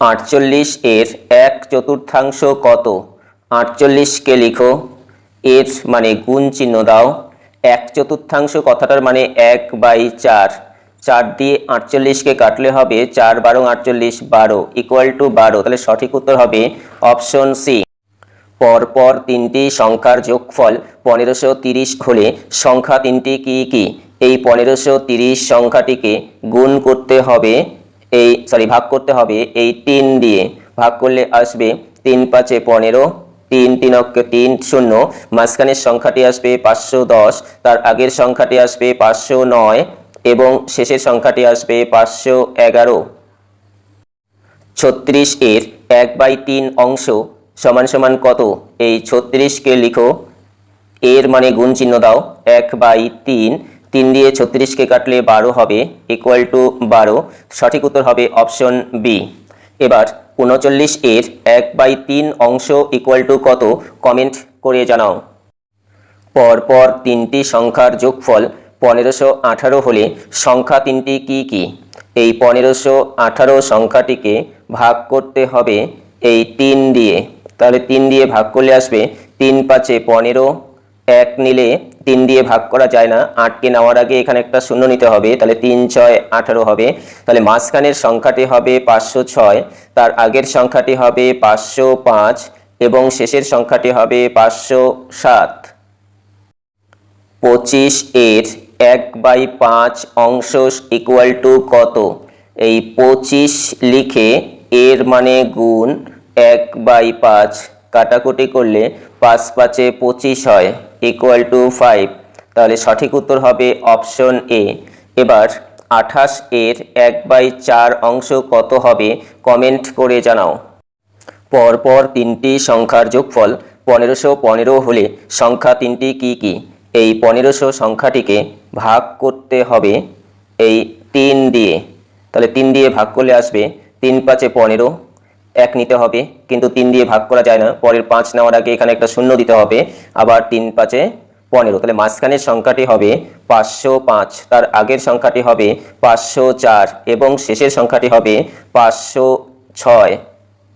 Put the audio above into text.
আটচল্লিশ এর এক চতুর্থাংশ কত? আটচল্লিশকে লিখো। এর মানে গুণ চিহ্ন দাও। এক চতুর্থাংশ কথাটার মানে এক বাই চার। চার দিয়ে আটচল্লিশকে কাটলে হবে চার বারো আটচল্লিশ বারো ইকুয়াল টু বারো। তাহলে সঠিক উত্তর হবে অপশন সি। পরপর তিনটি সংখ্যার যোগফল পনেরোশো তিরিশ হলে সংখ্যা তিনটি কি কি? এই পনেরোশো তিরিশ সংখ্যাটিকে গুণ করতে হবে এই সরি ভাগ করতে হবে এই তিন দিয়ে। ভাগ করলে আসবে তিন পাঁচে পনেরো, তিন তিন তিন শূন্য। মাঝখানের সংখ্যাটি আসবে পাঁচশো দশ, তার আগের সংখ্যাটি আসবে পাঁচশো নয় এবং শেষের সংখ্যাটি আসবে পাঁচশো এগারো। ছত্রিশ এর এক বাই তিন অংশ সমান সমান কত? এই ছত্রিশকে লিখো। এর মানে গুণ চিহ্ন দাও, এক বাই তিন তিন দিয়ে ছত্রিশকে কাটলে বারো হবে ইকুয়াল টু বারো। সঠিক উত্তর হবে অপশন বি এবার উনচল্লিশ এর এক বাই তিন অংশ ইকুয়াল টু কত? কমেন্ট করে জানাও। পরপর তিনটি সংখ্যার যোগফল পনেরোশো আঠারো হলে সংখ্যা তিনটি কি কি? এই পনেরোশো আঠারো সংখ্যাটিকে ভাগ করতে হবে এই তিন দিয়ে। তাহলে তিন দিয়ে ভাগ করলে আসবে তিন পাঁচে পনেরো। এক নিলে তিন দিয়ে ভাগ করা যায় না। আটকে নেওয়ার আগে এখানে একটা শূন্য নিতে হবে, তাহলে তিন, ছয়, আঠারো হবে। তাহলে মাঝখানের সংখ্যাটি হবে পাঁচশো ছয়, তার আগের সংখ্যাটি হবে পাঁচশো পাঁচ এবং শেষের সংখ্যাটি হবে পাঁচশো সাত। পঁচিশ এর এক বাই পাঁচ অংশ ইকুয়াল টু কত? এই পঁচিশ লিখে এর মানে গুণ এক বাই পাঁচ। কাটাকুটি করলে পাঁচ পাঁচে পঁচিশ হয়। ইকুয়াল টু ফাইভ তাহলে সঠিক উত্তর হবে অপশন এ এবার আঠাশ এর এক বাই চার অংশ কত হবে কমেন্ট করে জানাও। পরপর তিনটি সংখ্যার যোগফল পনেরোশো পনেরো হলে সংখ্যা তিনটি কি কি? এই পনেরোশো সংখ্যাটিকে ভাগ করতে হবে এই তিন দিয়ে। তাহলে তিন দিয়ে ভাগ করলে আসবে তিন পাঁচে পনেরো এক নিতে হবে, কিন্তু তিন দিয়ে ভাগ করা যায় না। পরের পাঁচ নেওয়ার আগে এখানে একটা শূন্য দিতে হবে, আবার তিন পাঁচে পনেরো। তাহলে মাঝখানের সংখ্যাটি হবে পাঁচশো পাঁচ, তার আগের সংখ্যাটি হবে পাঁচশো চার, এবং শেষের সংখ্যাটি হবে পাঁচশো ছয়।